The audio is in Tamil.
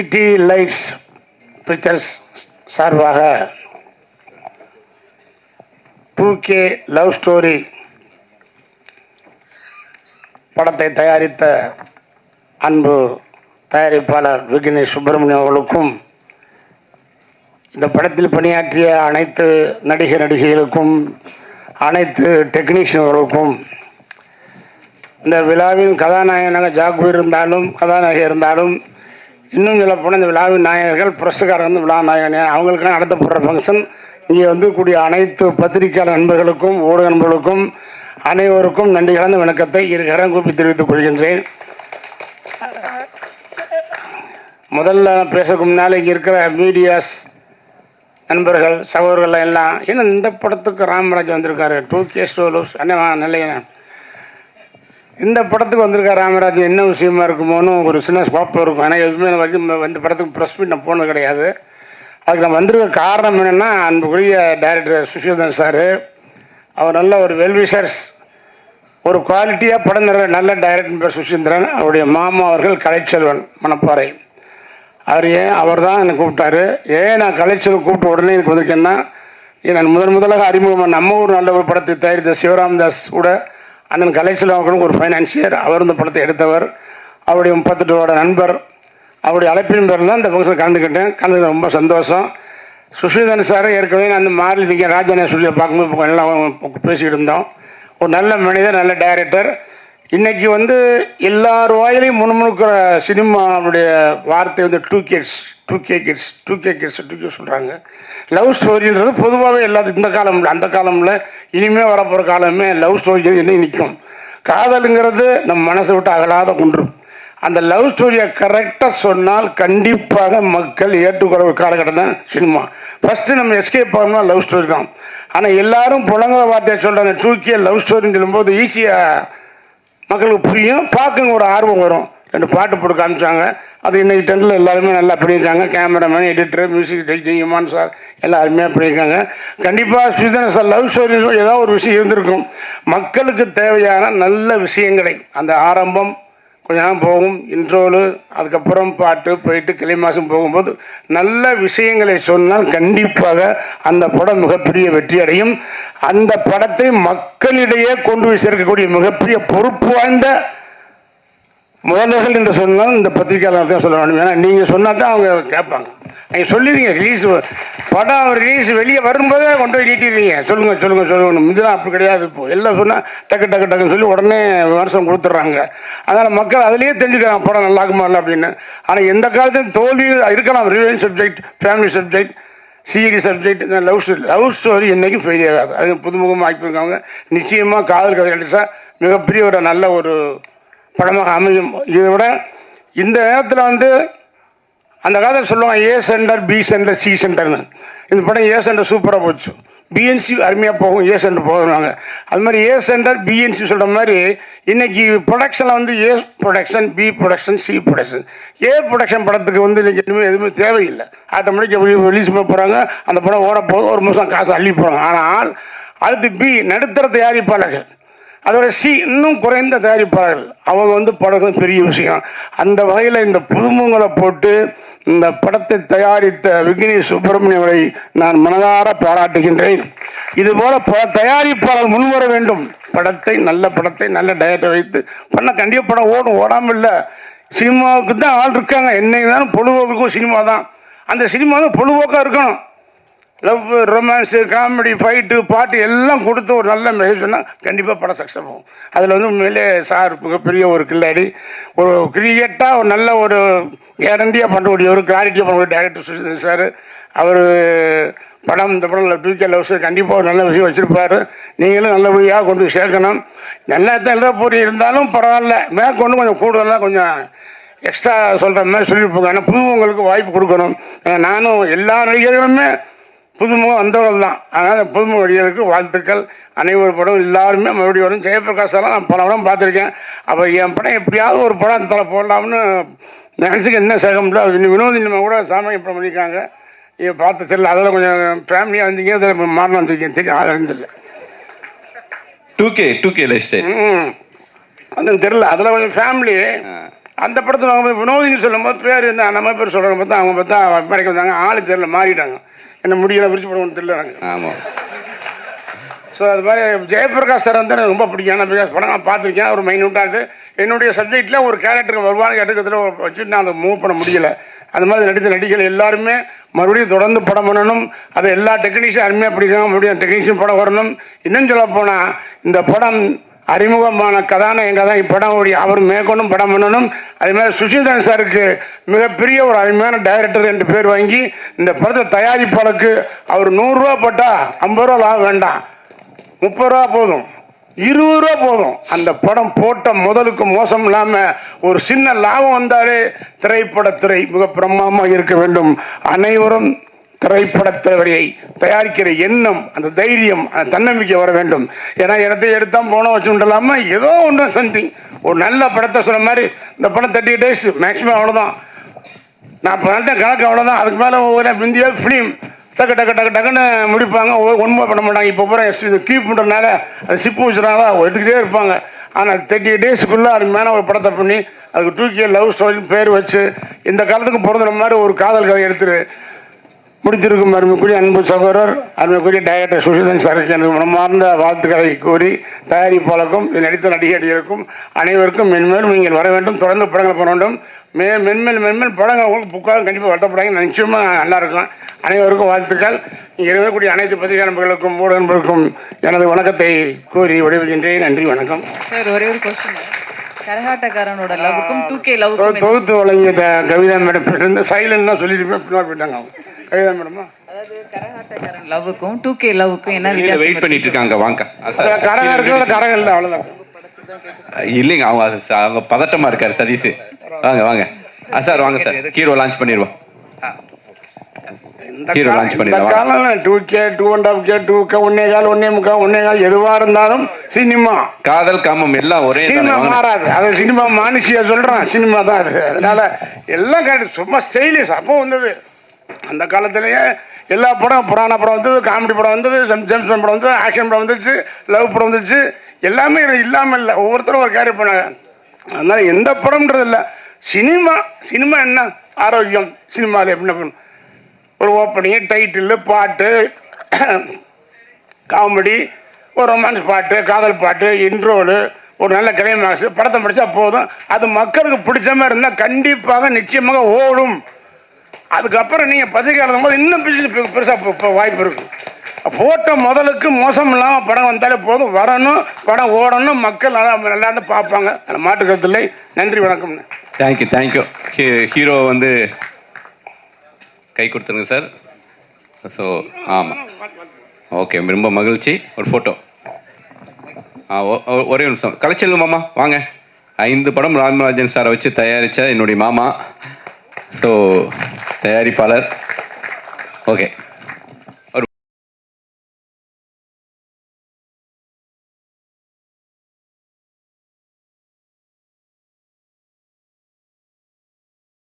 சிட்டி லைட்ஸ் பிக்சர்ஸ் சார்பாக டூ கே லவ் ஸ்டோரி படத்தை தயாரித்த அன்பு தயாரிப்பாளர் விக்னேஷ் சுப்பிரமணியம் அவர்களுக்கும் இந்த படத்தில் பணியாற்றிய அனைத்து நடிகை நடிகைகளுக்கும் அனைத்து டெக்னீஷியன்களுக்கும் இந்த விழாவின் கதாநாயகனாக ஜாகுவீர் இருந்தாலும் கதாநாயகி இருந்தாலும் இன்னும் சொல்ல போனால் இந்த விழாவின் நாயகர்கள் புரஸ்காரர் வந்து விழா நாயகன். அவங்களுக்கெல்லாம் நடத்தப்படுற ஃபங்க்ஷன் இங்கே வந்து கூடிய அனைத்து பத்திரிகையாளர் நண்பர்களுக்கும் ஊடக நண்பர்களுக்கும் அனைவருக்கும் நன்றி கலந்த வணக்கத்தை இருகரம் கூப்பி தெரிவித்துக் கொள்கின்றேன். முதல்ல பேசக்கு முன்னால் இங்கே இருக்கிற மீடியாஸ் நண்பர்கள் சகோதரர்கள் எல்லாம் ஏன்னா இந்த படத்துக்கு ராமராஜ் வந்திருக்காரு? டூ கே ஸ்டோலோஸ் அண்ணா நல்ல இந்த படத்துக்கு வந்திருக்கார் ராமராஜ் என்ன விஷயமா இருக்குமோன்னு ஒரு சின்ன ஸ்கோப் இருக்கும். ஆனால் எதுவுமே வரைக்கும் இந்த படத்துக்கு ப்ரெஸ் மீட் நான் போனது கிடையாது. அதுக்கு நான் வந்திருக்க காரணம் என்னென்னா அன்புக்குரிய டைரக்டர் சுஷிதன் சார் அவர் நல்ல ஒரு வெல்விஷர்ஸ் ஒரு குவாலிட்டியாக படம் தர நல்ல டைரக்டர் பேர் சுஷீந்திரன். அவருடைய மாமா அவர்கள் கலைச்செல்வன் மணப்பாறை. அவர் ஏன் அவர் தான் என்னை கூப்பிட்டாரு. ஏன் நான் கலைச்செல்வன் கூப்பிட்ட உடனே எனக்கு வந்திருக்கேன்னா நான் முதன் முதலாக அறிமுகமாக நம்ம ஊர் நல்ல ஒரு படத்தை தயாரித்த சிவராம்தாஸ் கூட அண்ணன் கலைச்செல்வன் ஒரு ஃபைனான்சியர் அவர் இந்த படத்தை எடுத்தவர். அவருடைய முப்பத்தெட்டோட நண்பர். அவருடைய அழைப்பின் பேரில் தான் இந்த ஃபங்க்ஷன் கலந்துக்கிட்டேன். கலந்துக்க ரொம்ப சந்தோஷம். சுஷீதன் சார் ஏற்கனவே நான் அந்த மாரலிங்க ராஜான சொல்லி பார்க்கும்போது எல்லாம் பேசிக்கிட்டு இருந்தோம். ஒரு நல்ல மனிதர் நல்ல டைரக்டர் இன்றைக்கி வந்து எல்லார் வாயிலையும் முணுமுணுக்கிற சினிமாவுடைய வார்த்தை வந்து two kids two K kids two K kids two K சொல்கிறாங்க லவ் ஸ்டோரின்றது பொதுவாகவே எல்லாத்து இந்த காலம் அந்த காலமில் இனிமே வரப்போகிற காலமே லவ் ஸ்டோரி இன்னும் நிற்கும் காதலுங்கிறது நம்ம மனசை விட்டு அகலாத குன்று அந்த லவ் ஸ்டோரியை கரெக்டாக சொன்னால் கண்டிப்பாக மக்கள் ஏற்றுக்கொள்ள ஒரு காலகட்டம் தான் சினிமா. ஃபஸ்ட்டு நம்ம எஸ்கேப் ஆகணும்னா லவ் ஸ்டோரி தான். ஆனால் எல்லாரும் புலங்கிற வார்த்தையை சொல்கிறாங்க டூ கே லவ் ஸ்டோரின்னு சொல்லும்போது ஈஸியாக மக்களுக்கு புரியும் பார்க்குங்க ஒரு ஆர்வம் வரும். ரெண்டு பாட்டு போட்டு காமிச்சாங்க. அது இன்னைக்கு டென்னில் எல்லாருமே நல்லா பண்ணியிருக்காங்க. Cameraman editor music director Imman sir எல்லாம் அருமையாக பண்ணியிருக்காங்க கண்டிப்பாக சுதன சார் லவ் ஸ்டோரி ஏதாவது ஒரு விஷயம் இருந்திருக்கும். மக்களுக்கு தேவையான நல்ல விஷயங்களை அந்த ஆரம்பம் கொஞ்ச நேரம் போகும் இன்ட்ரோலு அதுக்கப்புறம் பாட்டு போயிட்டு கிளை மாதம் போகும்போது நல்ல விஷயங்களை சொன்னால் கண்டிப்பாக அந்த படம் மிகப்பெரிய வெற்றி அடையும். அந்த படத்தை மக்களிடையே கொண்டு போய் சேர்க்கக்கூடிய மிகப்பெரிய பொறுப்பு வாய்ந்த முதல்வர்கள் என்று சொன்னால் இந்த பத்திரிகையாளர் தான் சொல்ல வேண்டும் ஏன்னா நீங்கள் சொன்னால் தான் அவங்க கேட்பாங்க. நீங்கள் சொல்லிடுங்க ரிலீஸ் படம் ரிலீஸ் வெளியே வரும்போதே கொண்டு போய் நீட்டிடுறீங்க சொல்லுங்கள் சொல்லுங்கள் சொல்லுங்கள் முந்திலாம் அப்படி கிடையாது இப்போ. எல்லாம் சொன்னால் டக்கு டக்கு டக்குன்னு சொல்லி உடனே விமர்சனம் கொடுத்துட்றாங்க. அதனால் மக்கள் அதுலேயே தெரிஞ்சுக்கிறாங்க படம் நல்லா இருக்குமா இல்லை அப்படின்னு. ஆனால் எந்த காலத்தையும் தோல்வி இருக்கலாம். ரிவென்ஸ் சப்ஜெக்ட் ஃபேமிலி சப்ஜெக்ட் சீரி சப்ஜெக்ட் இந்த லவ் ஸ்டோரி லவ் ஸ்டோரி என்றைக்கும் ஃபெயிலியர் ஆகாது. அது புதுமுகமாக ஆக்கியிருக்காங்க நிச்சயமாக காதல் கதை கிடைச்சா மிகப்பெரிய ஒரு நல்ல ஒரு படமாக அமையும். இதை விட இந்த நேரத்தில் வந்து அந்த காலத்தில் சொல்லுவாங்க A centre B centre C சென்டர்னு இந்த படம் ஏ சென்டர் சூப்பராக போச்சு. பிஎன்சி அருமையாக போகும் ஏ சென்டர் போகிறாங்க அது மாதிரி ஏ சென்டர் பிஎன்சி சொல்கிற மாதிரி இன்றைக்கி ப்ரொடக்ஷனில் வந்து A production B production C production A production படத்துக்கு வந்து இன்றைக்கி எதுவுமே எதுவுமே தேவையில்லை. ஆட்டோமேட்டிக்காக ரிலீஸ் பண்ண போகிறாங்க அந்த படம் ஓட போது ஒரு மாதம் காசு அள்ளி போகிறாங்க ஆனால் அடுத்து பி நடுத்தர தயாரிப்பாளர்கள். அதோட சி இன்னும் குறைந்த தயாரிப்பாளர்கள். அவங்க வந்து படம் பெரிய விஷயம். அந்த வகையில் இந்த புதுமுங்களை போட்டு இந்த படத்தை தயாரித்த விக்னேஷ் சுப்பிரமணியவரை நான் மனதார பாராட்டுகின்றேன். இதுபோல பல தயாரிப்பாளர் முன்வர வேண்டும். படத்தை நல்ல படத்தை நல்ல டயட்டை வைத்து பண்ண கண்டிப்பாக படம் ஓடும். ஓடாமல் இல்லை. சினிமாவுக்கு தான் ஆள் இருக்காங்க. என்னைக்கு தான் பொழுதுபோக்குக்கும் சினிமா தான். அந்த சினிமா தான் பொழுதுபோக்காக இருக்கணும். லவ் ரொமான்ஸு காமெடி ஃபைட்டு பாட்டு எல்லாம் கொடுத்து ஒரு நல்ல மெசேஜ் சொன்னால் கண்டிப்பாக படம் சக்ஸஸ் ஆகும். அதில் வந்து உண்மையிலே சார் மிகப்பெரிய ஒரு கில்லாடி. ஒரு கிரியேட்டாக ஒரு நல்ல ஒரு கேரண்டியாக பண்ணக்கூடிய ஒரு கிளாரிட்டியாக பண்ணக்கூடிய டேரக்டர் சுஷிதன் சார். அவர் படம் இந்த படம் ஃபியூச்சர் லவ்ஸ் கண்டிப்பாக ஒரு நல்ல விஷயம் வச்சுருப்பாரு. நீங்களும் நல்லபடியாக கொண்டு சேர்க்கணும். நல்லா தான் எழுத போறீங்க இருந்தாலும் பரவாயில்ல. மேற்கொண்டு கொஞ்சம் கூடுதலாக கொஞ்சம் எக்ஸ்ட்ரா சொல்கிற மாதிரி சொல்லியிருப்பாங்க ஆனால் புதுவங்களுக்கு வாய்ப்பு கொடுக்கணும். நானும் எல்லா நடிகர்களுமே புதுமுகம் வந்தவர்கள் தான் அதனால் புதுமுக நடிகர்களுக்கு வாழ்த்துக்கள். அனைவரு படம் எல்லாருமே மறுபடியும் வரும். ஜெயபிரகாஷ் எல்லாம் நான் பல படம் பார்த்துருக்கேன். அப்போ என் படம் எப்படியாவது ஒரு படம் தலை போடலாம்னு நினச்சிக்க என்ன சேக முடியல அது வினோதி நம்ம கூட சாமி படம் பண்ணியிருக்காங்க. இதை பார்த்து தெரியல. அதில் கொஞ்சம் ஃபேமிலியாக வந்தீங்க அதில் மாறணும் வந்திருக்கேன் தெரியும். அது அறிஞ்சில்ல two K two K lifestyle அது தெரியல. அதில் கொஞ்சம் ஃபேமிலி அந்த படத்தில் அவங்க வினோதின்னு சொல்லும்போது பேர் என்ன? நம்ம பேர் சொல்கிறாங்க பார்த்தா அவங்க பார்த்தா படைக்க வந்தாங்க. ஆளு தெரியல. மாறிட்டாங்க. என்ன முடியல விரிச்சு போடணும்னு தெரியல எனக்கு ஆமாம் ஸோ அது மாதிரி ஜெயபிரகாஷ் சார் வந்து எனக்கு ரொம்ப பிடிக்கும். ஏன்னா பிகாஸ் படம் நான் பார்த்துருக்கேன் ஒரு மைனூட்டாக இருக்குது என்னுடைய சப்ஜெக்டில் ஒரு கேரக்டருக்கு வருவான்னு எடுக்கிறதுல வச்சுட்டு நான் அதை மூவ் பண்ண முடியல. அந்த மாதிரி நடித்த நடிகர்கள் எல்லாருமே மறுபடியும் தொடர்ந்து படம் பண்ணணும். அதை எல்லா டெக்னீஷியன் அருமையாக பிடிக்கும் மறுபடியும் டெக்னீஷியன் படம் வரணும். இன்னும் சொல்ல போனால் இந்த படம் அறிமுகமான கதாநாயகன் தான் இப்படம். ஓடி அவர் மேற்கொண்டும் படம் பண்ணணும். அதேமாதிரி மாதிரி சாருக்கு மிகப்பெரிய ஒரு அருமையான டைரக்டர் என்று பேர் வாங்கி இந்த படத்தை தயாரிப்பாளருக்கு அவர் நூறுரூவா போட்டால் ஐம்பது ரூபா லாபம் வேண்டாம். முப்பது ரூபா போதும். இருபது ரூபா போதும். அந்த படம் போட்ட முதலுக்கு மோசம் இல்லாமல் ஒரு சின்ன லாபம் வந்தாலே திரைப்படத்துறை மிக பிரமாமாக இருக்க வேண்டும். அனைவரும் திரைப்படத்துறையை தயாரிக்கிற எண்ணம் அந்த தைரியம் அந்த தன்னம்பிக்கை வர வேண்டும். ஏன்னா இடத்தை எடுத்தால் போன வச்சுட்டலாமா ஏதோ ஒன்று சம்திங் ஒரு நல்ல படத்தை சொன்ன மாதிரி இந்த படம் தேர்ட்டி டேஸ் மேக்ஸிமம் அவ்வளோதான் நான் பண்ணிட்ட கணக்கு அவ்வளோதான் அதுக்கு மேலே ஒவ்வொரு இந்தியா ஃபிலிம் டக்கு டக்கு டக்கு டக்குன்னு முடிப்பாங்க. ஒன்றுமே பண்ண மாட்டாங்க. இப்போ பூரா இது கீப் பண்ணுறதுனால அது சிப்பு வச்சுனால எடுத்துக்கிட்டே இருப்பாங்க. ஆனால் தேர்ட்டி டேஸ்க்குள்ளே அருமையான ஒரு படத்தை பண்ணி அதுக்கு தூக்கிய லவ் ஸ்டோரின்னு பேர் வச்சு இந்த காலத்துக்கு பிறந்த மாதிரி ஒரு காதல் கதை எடுத்துரு. முடித்திருக்கும் அருமைக்குரிய அன்பு சகோதரர் அருமைக்குரிய டைரக்டர் சுஷிதன் சாருக்கு எனது மனமார்ந்த வாழ்த்துக்களை கூறி தயாரிப்பாளருக்கும் நடித்த நடிகர்களுக்கும் அனைவருக்கும் மென்மேலும் நீங்கள் வர வேண்டும் தொடர்ந்து படங்கள் பண்ண வேண்டும். மே மென்மேல் மென்மேல் படங்கள் உங்களுக்கு புக்காக கண்டிப்பாக வருத்தப்படாங்க நிச்சயமாக நல்லா இருக்கும். அனைவருக்கும் வாழ்த்துக்கள். இங்கே இருக்கக்கூடிய அனைத்து பத்திரிகை நண்பர்களுக்கும் ஊடக நண்பர்களுக்கும் எனது வணக்கத்தை கூறி விடைபெறுகின்றேன். நன்றி வணக்கம். சார் ஒரே ஒரு கொஸ்டின் கரகாட்டக்காரனோட லவ்வுக்கும் டூ கே தொ- லவ்வுக்கும் தொகுத்து வழங்கிய கவிதா மேடம் சைலண்ட் தான் சொல்லியிருப்பேன். பின்னாடி போயிட்டாங்க அவங்க கவிதா மேடமா அதாவது கரகாட்டக்காரன் லவ்வுக்கும் டூ கே லவ்வுக்கும் என்ன வித்தியாசம் வெயிட் பண்ணிட்டு இருக்காங்க வாங்க. கரகம் இருக்கிறது கரகம் இல்லை அவ்வளோதான் இல்லைங்க அவங்க அவங்க பதட்டமா இருக்காரு சதீஷ். வாங்க வாங்க. ஆ சார் வாங்க சார் ஹீரோ லான்ச் பண்ணிடுவோம். இந்த பண்ணிடலாம். காலம் two K two and half K two K ஒன்னே கால் ஒன்னே முக்கா ஒன்னே கால் எதுவாக இருந்தாலும் சினிமா. காதல் காமம் எல்லாம் ஒரே தானே, சினிமா. மாறாது. அது சினிமா மானுஷியா சொல்கிறேன் சினிமா தான் அது. அதனால எல்லாம் கரெக்ட் சும்மா ஸ்டைலிஷ் அப்போ வந்தது. அந்த காலத்திலேயே எல்லா படம் புராண படம் வந்தது காமெடி படம் வந்தது ஜேம்ஸ் படம் வந்தது ஆக்ஷன் படம் வந்துச்சு லவ் படம் வந்துச்சு. எல்லாமே இது இல்லாமல் இல்லை. ஒவ்வொருத்தரும் ஒரு கேரி பண்ணாங்க அதனால் எந்த படம்ன்றது இல்லை. சினிமா சினிமா என்ன? ஆரோக்கியம். சினிமாவில் என்ன பண்ணும் ஒரு ஓப்பனிங் டைட்டில் பாட்டு காமெடி ஒரு ரொமான்ஸ் பாட்டு காதல் பாட்டு இன்ட்ரோலு ஒரு நல்ல கிளைமேக்ஸ் படத்தை படித்தா போதும். அது மக்களுக்கு பிடிச்ச மாதிரி இருந்தால் கண்டிப்பாக நிச்சயமாக ஓடும். அதுக்கப்புறம் நீங்கள் பத்திரிக்கை எழுதும் போது இன்னும் பிசினஸ் பெருசாக இப்போ வாய்ப்பு இருக்குது போட்ட முதலுக்கு மோசம் இல்லாமல் படம் வந்தாலே போதும். வரணும் படம் ஓடணும் மக்கள் நல்லா நல்லா இருந்து பார்ப்பாங்க. அதில் மாற்று நன்றி வணக்கம்ண்ணே தேங்க்யூ தேங்க்யூ ஹீரோ வந்து கை கொடுத்துருங்க சார். ஸோ ஆமாம் ஓகே ரொம்ப மகிழ்ச்சி. ஒரு ஃபோட்டோ ஆ ஒரே நிமிஷம். கலைச்சல் மாமா வாங்க. ஐந்து படம் ராமராஜன் சாரை வச்சு தயாரித்த என்னுடைய மாமா. ஸோ தயாரிப்பாளர். ஓகே.